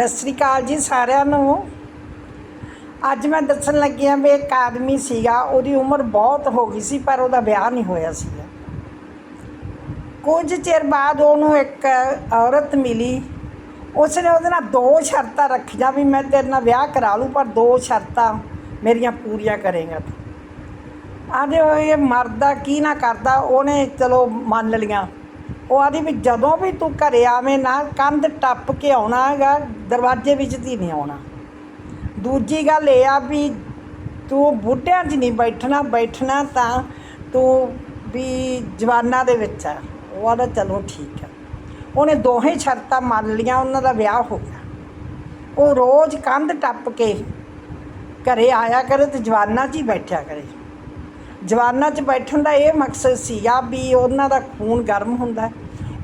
ਸਤਿ ਸ੍ਰੀ ਅਕਾਲ ਜੀ ਸਾਰਿਆਂ ਨੂੰ। ਅੱਜ ਮੈਂ ਦੱਸਣ ਲੱਗੀ ਹਾਂ ਵੀ ਇੱਕ ਆਦਮੀ ਸੀਗਾ, ਉਹਦੀ ਉਮਰ ਬਹੁਤ ਹੋ ਗਈ ਸੀ, ਪਰ ਉਹਦਾ ਵਿਆਹ ਨਹੀਂ ਹੋਇਆ ਸੀਗਾ। ਕੁਝ ਚਿਰ ਬਾਅਦ ਉਹਨੂੰ ਇੱਕ ਔਰਤ ਮਿਲੀ। ਉਸਨੇ ਉਹਦੇ ਨਾਲ ਦੋ ਸ਼ਰਤਾਂ ਰੱਖੀਆਂ ਵੀ ਮੈਂ ਤੇਰੇ ਨਾਲ ਵਿਆਹ ਕਰਾ ਲੂੰ, ਪਰ ਦੋ ਸ਼ਰਤਾਂ ਮੇਰੀਆਂ ਪੂਰੀਆਂ ਕਰੇਗਾ ਤੂੰ। ਆਦੇ ਇਹ ਮਰਦਾ ਕੀ ਨਾ ਕਰਦਾ, ਉਹਨੇ ਚਲੋ ਮੰਨ ਲਈਆਂ। ਉਹ ਆਦੀ ਵੀ ਜਦੋਂ ਵੀ ਤੂੰ ਘਰੇ ਆਵੇਂ ਨਾ, ਕੰਧ ਟੱਪ ਕੇ ਆਉਣਾ ਹੈਗਾ, ਦਰਵਾਜ਼ੇ ਵਿੱਚ ਦੀ ਨਹੀਂ ਆਉਣਾ। ਦੂਜੀ ਗੱਲ ਇਹ ਆ ਵੀ ਤੂੰ ਬੁੱਢਿਆਂ 'ਚ ਨਹੀਂ ਬੈਠਣਾ ਬੈਠਣਾ ਤਾਂ ਤੂੰ ਵੀ ਜਵਾਨਾਂ ਦੇ ਵਿੱਚ ਆ। ਉਹ ਆਦਾ ਚਲੋ ਠੀਕ ਆ। ਉਹਨੇ ਦੋਹੇ ਸ਼ਰਤਾਂ ਮੰਨ ਲੀਆਂ ਉਹਨਾਂ ਦਾ ਵਿਆਹ ਹੋ ਗਿਆ। ਉਹ ਰੋਜ਼ ਕੰਧ ਟੱਪ ਕੇ ਘਰੇ ਆਇਆ ਕਰੇ ਤੇ ਜਵਾਨਾਂ 'ਚ ਹੀ ਬੈਠਿਆ ਕਰੇ। ਜਵਾਨਾਂ 'ਚ ਬੈਠਣ ਦਾ ਇਹ ਮਕਸਦ ਸੀਗਾ ਵੀ ਉਹਨਾਂ ਦਾ ਖੂਨ ਗਰਮ ਹੁੰਦਾ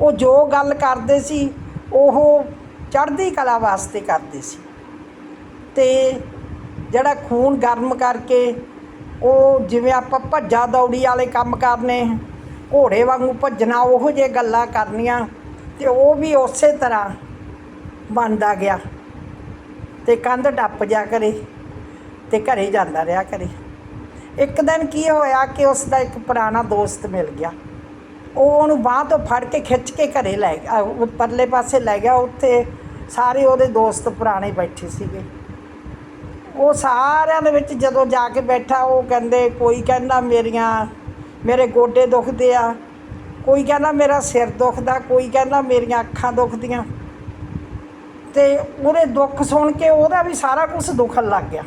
ਉਹ ਜੋ ਗੱਲ ਕਰਦੇ ਸੀ, ਉਹ ਚੜ੍ਹਦੀ ਕਲਾ ਵਾਸਤੇ ਕਰਦੇ ਸੀ। ਤੇ ਜਿਹੜਾ ਖੂਨ ਗਰਮ ਕਰਕੇ ਉਹ ਜਿਵੇਂ ਆਪਾਂ ਭੱਜਾ ਦੌੜੀ ਵਾਲੇ ਕੰਮ ਕਰਨੇ, ਘੋੜੇ ਵਾਂਗੂ ਭੱਜਣਾ, ਉਹੋ ਜਿਹੇ ਗੱਲਾਂ ਕਰਨੀਆਂ, ਤੇ ਉਹ ਵੀ ਉਸੇ ਤਰ੍ਹਾਂ ਬਣਦਾ ਗਿਆ। ਤੇ ਕੰਧ ਟੱਪ ਜਾ ਕਰੇ, ਤੇ ਘਰੇ ਜਾਂਦਾ ਰਿਹਾ ਕਰੇ। ਇੱਕ ਦਿਨ ਕੀ ਹੋਇਆ ਕਿ ਉਸ ਦਾ ਇੱਕ ਪੁਰਾਣਾ ਦੋਸਤ ਮਿਲ ਗਿਆ। ਉਹ ਉਹਨੂੰ ਬਾਂਹ ਤੋਂ ਫੜ ਕੇ ਖਿੱਚ ਕੇ ਘਰੇ ਲੈ ਗਿਆ ਉਹ ਪਰਲੇ ਪਾਸੇ ਲੈ ਗਿਆ। ਉੱਥੇ ਸਾਰੇ ਉਹਦੇ ਦੋਸਤ ਪੁਰਾਣੇ ਬੈਠੇ ਸੀਗੇ। ਉਹ ਸਾਰਿਆਂ ਦੇ ਵਿੱਚ ਜਦੋਂ ਜਾ ਕੇ ਬੈਠਾ, ਉਹ ਕਹਿੰਦੇ, ਕੋਈ ਕਹਿੰਦਾ ਮੇਰੀਆਂ, ਮੇਰੇ ਗੋਡੇ ਦੁਖਦੇ ਆ। ਕੋਈ ਕਹਿੰਦਾ ਮੇਰਾ ਸਿਰ ਦੁਖਦਾ। ਕੋਈ ਕਹਿੰਦਾ ਮੇਰੀਆਂ ਅੱਖਾਂ ਦੁਖਦੀਆਂ। ਤੇ ਉਹਦੇ ਦੁੱਖ ਸੁਣ ਕੇ ਉਹਦਾ ਵੀ ਸਾਰਾ ਕੁਝ ਦੁਖਣ ਲੱਗ ਗਿਆ।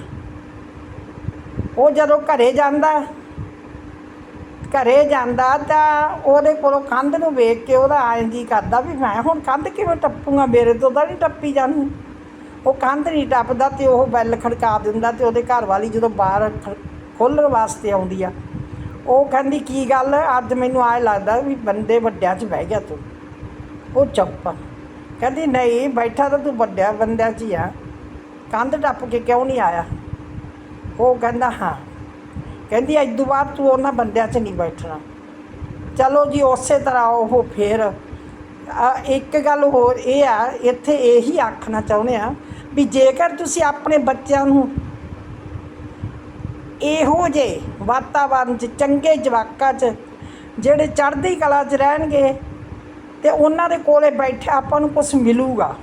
ਉਹ ਜਦੋਂ ਘਰੇ ਜਾਂਦਾ ਘਰੇ ਜਾਂਦਾ ਤਾਂ ਉਹਦੇ ਕੋਲੋਂ ਕੰਧ ਨੂੰ ਵੇਖ ਕੇ ਉਹਦਾ ਐਂ ਜੀ ਕਰਦਾ ਵੀ ਮੈਂ ਹੁਣ ਕੰਧ ਕਿਵੇਂ ਟੱਪੂਗਾ, ਮੇਰੇ ਤੋਂ ਤਾਂ ਨਹੀਂ ਟੱਪੀ ਜਾਣੀ ਉਹ ਕੰਧ ਨਹੀਂ ਟੱਪਦਾ ਤੇ ਉਹ ਬੈਲ ਖੜਕਾ ਦਿੰਦਾ ਤੇ ਉਹਦੇ ਘਰ ਵਾਲੀ ਜਦੋਂ ਬਾਹਰ ਖੋਲਣ ਵਾਸਤੇ ਆਉਂਦੀ ਆ। ਉਹ ਕਹਿੰਦੀ, ਕੀ ਗੱਲ? ਅੱਜ ਮੈਨੂੰ ਆਏ ਲੱਗਦਾ ਵੀ ਬੰਦੇ ਵੱਡਿਆਂ 'ਚ ਬਹਿ ਗਿਆ ਤੂੰ। ਉਹ ਚੁੱਪ ਕਹਿੰਦੀ, ਨਹੀਂ, ਬੈਠਾ ਤਾਂ ਤੂੰ ਵੱਡਿਆਂ ਬੰਦਿਆਂ 'ਚ ਹੀ ਆ। ਕੰਧ ਟੱਪ ਕੇ ਕਿਉਂ ਨਹੀਂ ਆਇਆ? ਉਹ ਕਹਿੰਦਾ, ਹਾਂ। ਕਹਿੰਦੀ, ਅੱਜ ਤੋਂ ਬਾਅਦ ਤੂੰ ਉਹਨਾਂ ਬੰਦਿਆਂ 'ਚ ਨਹੀਂ ਬੈਠਣਾ। ਚਲੋ ਜੀ, ਉਸੇ ਤਰ੍ਹਾਂ ਉਹ ਫੇਰ ਇੱਕ ਗੱਲ ਹੋਰ ਇਹ ਆ, ਇੱਥੇ ਇਹੀ ਆਖਣਾ ਚਾਹੁੰਦੇ ਆ ਵੀ ਜੇਕਰ ਤੁਸੀਂ ਆਪਣੇ ਬੱਚਿਆਂ ਨੂੰ ਇਹੋ ਜੇ ਵਾਤਾਵਰਨ 'ਚ, ਚੰਗੇ ਜਵਾਕਾਂ 'ਚ, ਜਿਹੜੇ ਚੜ੍ਹਦੀ ਕਲਾ 'ਚ ਰਹਿਣਗੇ ਤੇ ਉਹਨਾਂ ਦੇ ਕੋਲੇ ਬੈਠੇ ਆਪਾਂ ਨੂੰ ਕੁਝ ਮਿਲੂਗਾ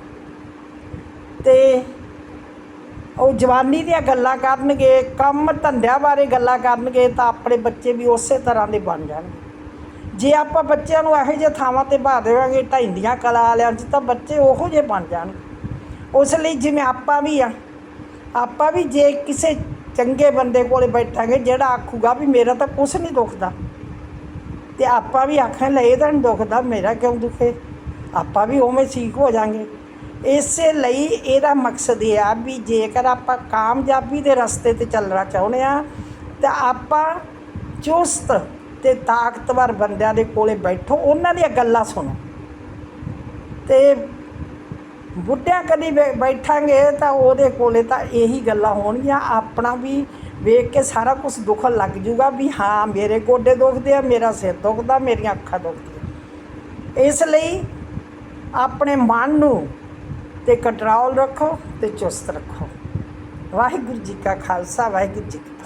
ਤੇ ਉਹ ਜਵਾਨੀ ਦੀਆਂ ਗੱਲਾਂ ਕਰਨਗੇ, ਕੰਮ ਧੰਦਿਆਂ ਬਾਰੇ ਗੱਲਾਂ ਕਰਨਗੇ, ਤਾਂ ਆਪਣੇ ਬੱਚੇ ਵੀ ਉਸੇ ਤਰ੍ਹਾਂ ਦੇ ਬਣ ਜਾਣਗੇ। ਜੇ ਆਪਾਂ ਬੱਚਿਆਂ ਨੂੰ ਇਹੋ ਜਿਹੇ ਥਾਵਾਂ ਤੇ ਬਾ ਦੇਵਾਂਗੇ ਢਾਈਂਦੀਆਂ ਕਲਾ ਵਾਲਿਆਂ 'ਚ ਤਾਂ ਬੱਚੇ ਉਹੋ ਜਿਹੇ ਬਣ ਜਾਣਗੇ। ਉਸ ਲਈ ਜਿਵੇਂ ਆਪਾਂ ਵੀ ਆ, ਆਪਾਂ ਵੀ ਜੇ ਕਿਸੇ ਚੰਗੇ ਬੰਦੇ ਕੋਲੇ ਬੈਠਾਂਗੇ, ਜਿਹੜਾ ਆਖੂਗਾ ਵੀ ਮੇਰਾ ਤਾਂ ਕੁਝ ਨਹੀਂ ਦੁਖਦਾ। ਤੇ ਆਪਾਂ ਵੀ ਆਖਾਂ ਲੈ ਇਹ ਤਾਂ ਨਹੀਂ ਦੁਖਦਾ, ਮੇਰਾ ਕਿਉਂ ਦੁਖੇ? ਆਪਾਂ ਵੀ ਉਵੇਂ ਠੀਕ ਹੋ ਜਾਾਂਗੇ। ਇਸੇ ਲਈ ਇਹਦਾ ਮਕਸਦ ਇਹ ਆ ਵੀ ਜੇਕਰ ਆਪਾਂ ਕਾਮਯਾਬੀ ਦੇ ਰਸਤੇ ਤੇ ਚੱਲਣਾ ਚਾਹੁੰਦੇ ਆ ਤਾਂ ਆਪਾਂ ਚੁਸਤ ਤੇ ਤਾਕਤਵਰ ਬੰਦਿਆਂ ਦੇ ਕੋਲੇ ਬੈਠੋ, ਉਹਨਾਂ ਦੀਆਂ ਗੱਲਾਂ ਸੁਣੋ। ਤੇ ਬੁੱਢਿਆਂ ਕਦੀ ਬੈ- ਬੈਠਾਂਗੇ ਤਾਂ ਉਹਦੇ ਕੋਲੇ ਤਾਂ ਇਹੀ ਗੱਲਾਂ ਹੋਣਗੀਆਂ, ਆਪਣਾ ਵੀ ਵੇਖ ਕੇ ਸਾਰਾ ਕੁਝ ਦੁਖਣ ਲੱਗ ਜੂਗਾ ਵੀ ਹਾਂ, ਮੇਰੇ ਗੋਡੇ ਦੁਖਦੇ ਆ, ਮੇਰਾ ਸਿਰ ਦੁਖਦਾ, ਮੇਰੀਆਂ ਅੱਖਾਂ ਦੁਖਦੀਆਂ। ਇਸ ਲਈ ਆਪਣੇ ਮਨ ਨੂੰ ਤੇ ਕੰਟਰੋਲ ਰੱਖੋ ਤੇ ਚੁਸਤ ਰੱਖੋ। ਵਾਹਿਗੁਰੂ ਜੀ ਕਾ ਖਾਲਸਾ ਵਾਹਿਗੁਰੂ ਜੀ ਕੀ ਫਤਿਹ।